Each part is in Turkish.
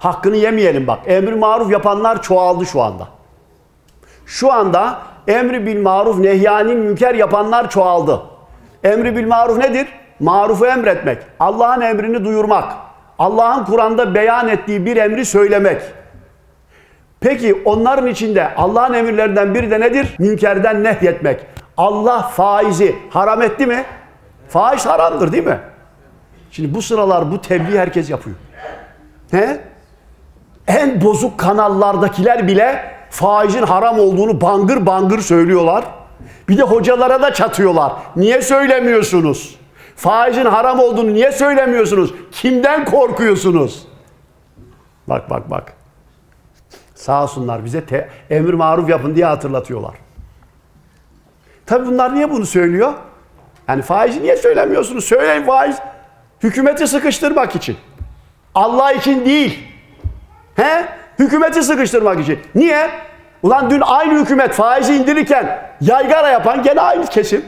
Hakkını yemeyelim bak. Emri maruf yapanlar çoğaldı şu anda. Şu anda emri bil maruf nehyanin münker yapanlar çoğaldı. Emri bil maruf nedir? Marufu emretmek. Allah'ın emrini duyurmak. Allah'ın Kur'an'da beyan ettiği bir emri söylemek. Peki onların içinde Allah'ın emirlerinden biri de nedir? Münkerden nehyetmek. Allah faizi haram etti mi? Faiz haramdır değil mi? Şimdi bu sıralar bu tebliğ herkes yapıyor. He? En bozuk kanallardakiler bile faizin haram olduğunu bangır bangır söylüyorlar. Bir de hocalara da çatıyorlar. Niye söylemiyorsunuz? Faizin haram olduğunu niye söylemiyorsunuz? Kimden korkuyorsunuz? Bak bak bak. Sağ olsunlar bize te- emir maruf yapın diye hatırlatıyorlar. Tabi bunlar niye bunu söylüyor? Yani faizi niye söylemiyorsunuz? Söyleyin faiz. Hükümeti sıkıştırmak için. Allah için değil. He? Hükümeti sıkıştırmak için. Niye? Ulan dün aynı hükümet faizi indirirken yaygara yapan gene aynı kesim.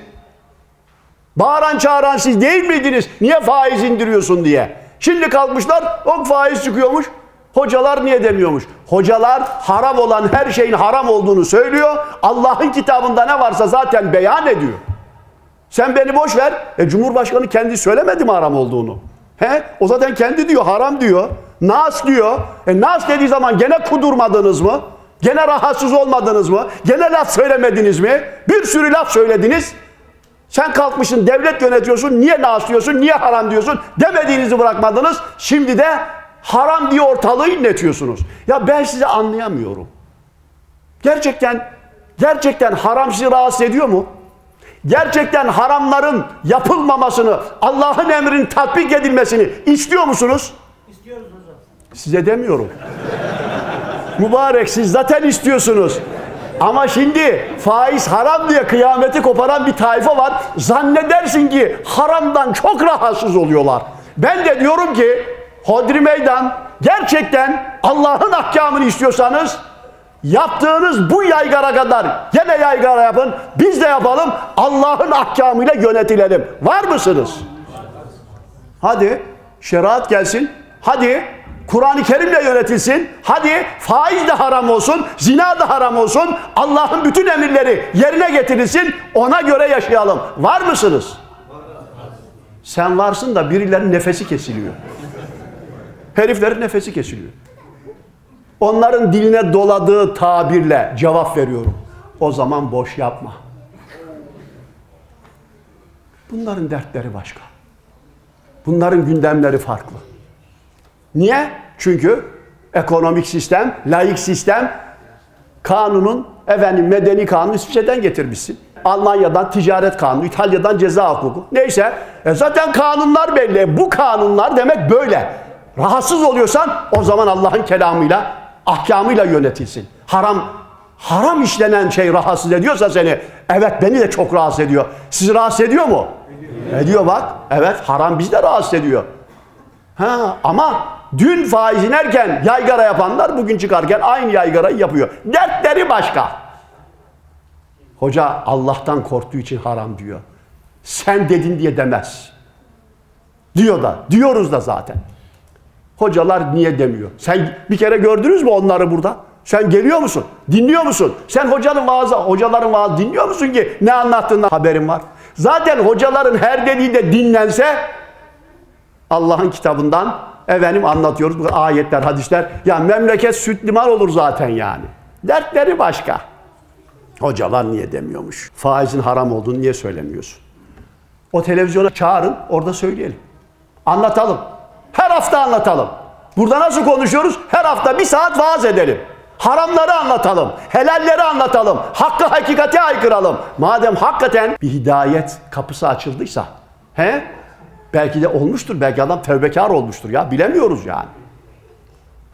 Bağıran çağıran siz değil miydiniz? Niye faiz indiriyorsun diye. Şimdi kalkmışlar o faiz çıkıyormuş. Hocalar niye demiyormuş? Hocalar haram olan her şeyin haram olduğunu söylüyor. Allah'ın kitabında ne varsa zaten beyan ediyor. Sen beni boş ver. E, Cumhurbaşkanı kendi söylemedi mi haram olduğunu? He? O zaten kendi diyor haram diyor. Nas diyor. E, nas dediği zaman gene kudurmadınız mı? Gene rahatsız olmadınız mı? Gene laf söylemediniz mi? Bir sürü laf söylediniz. Sen kalkmışsın devlet yönetiyorsun. Niye nas diyorsun? Niye haram diyorsun? Demediğinizi bırakmadınız. Şimdi de haram diye ortalığı inletiyorsunuz. Ya ben sizi anlayamıyorum. Gerçekten gerçekten haram sizi rahatsız ediyor mu? Gerçekten haramların yapılmamasını, Allah'ın emrinin tatbik edilmesini istiyor musunuz? Size demiyorum. Mübarek siz zaten istiyorsunuz. Ama şimdi faiz haram diye kıyameti koparan bir tayfa var. Zannedersin ki haramdan çok rahatsız oluyorlar. Ben de diyorum ki Hodri Meydan gerçekten Allah'ın ahkamını istiyorsanız yaptığınız bu yaygara kadar gene yaygara yapın. Biz de yapalım. Allah'ın ahkamıyla yönetilelim. Var mısınız? Hadi şeriat gelsin. Hadi Kur'an-ı Kerim'le yönetilsin. Hadi faiz de haram olsun, zina da haram olsun. Allah'ın bütün emirleri yerine getirilsin. Ona göre yaşayalım. Var mısınız? Sen varsın da birilerinin nefesi kesiliyor. Heriflerin nefesi kesiliyor. Onların diline doladığı tabirle cevap veriyorum. O zaman boş yapma. Bunların dertleri başka. Bunların gündemleri farklı. Niye? Çünkü ekonomik sistem, laik sistem kanunun efendim medeni kanunu İsviçre'den getirmişsin. Almanya'dan ticaret kanunu, İtalya'dan ceza hukuku. Neyse e zaten kanunlar belli. Bu kanunlar demek böyle. Rahatsız oluyorsan o zaman Allah'ın kelamıyla, ahkamıyla yönetilsin. Haram haram işlenen şey rahatsız ediyorsa seni, evet beni de çok rahatsız ediyor. Sizi rahatsız ediyor mu? Ediyor bak. Evet haram bizi de rahatsız ediyor. Ha, ama dün faiz inerken yaygara yapanlar bugün çıkarken aynı yaygarayı yapıyor. Dertleri başka. Hoca Allah'tan korktuğu için haram diyor. Sen dedin diye demez. Diyor da. Diyoruz da zaten. Hocalar niye demiyor? Sen bir kere gördünüz mü onları burada? Sen geliyor musun? Dinliyor musun? Sen hocanın vaazı, hocaların vaazı dinliyor musun ki ne anlattığından haberin var? Zaten hocaların her dediği de dinlense Allah'ın kitabından efendim anlatıyoruz bu ayetler, hadisler. Ya memleket süt olur zaten yani. Dertleri başka. Hocalar niye demiyormuş? Faizin haram olduğunu niye söylemiyorsun? O televizyona çağırın, orada söyleyelim. Anlatalım. Her hafta anlatalım. Burada nasıl konuşuyoruz? Her hafta bir saat vaaz edelim. Haramları anlatalım. Helalleri anlatalım. Hakkı hakikati aykıralım. Madem hakikaten bir hidayet kapısı açıldıysa, he? Belki de olmuştur. Belki adam tevbekar olmuştur ya. Bilemiyoruz yani.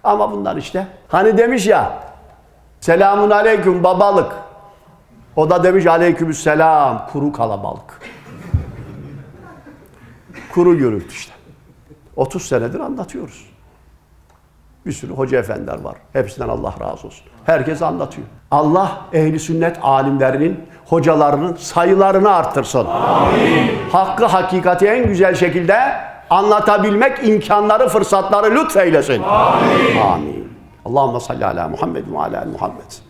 Ama bunlar işte. Hani demiş ya, selamun aleyküm babalık. O da demiş aleykümselam kuru kalabalık. Kuru gürültü işte. 30 senedir anlatıyoruz. Bir sürü hoca efendiler var. Hepsinden Allah razı olsun. Herkes anlatıyor. Allah ehli sünnet alimlerinin, hocalarının sayılarını arttırsın. Amin. Hakkı hakikati en güzel şekilde anlatabilmek imkanları, fırsatları lütfeylesin. Amin. Amin. Allahümme salli ala Muhammed ve ala Muhammed.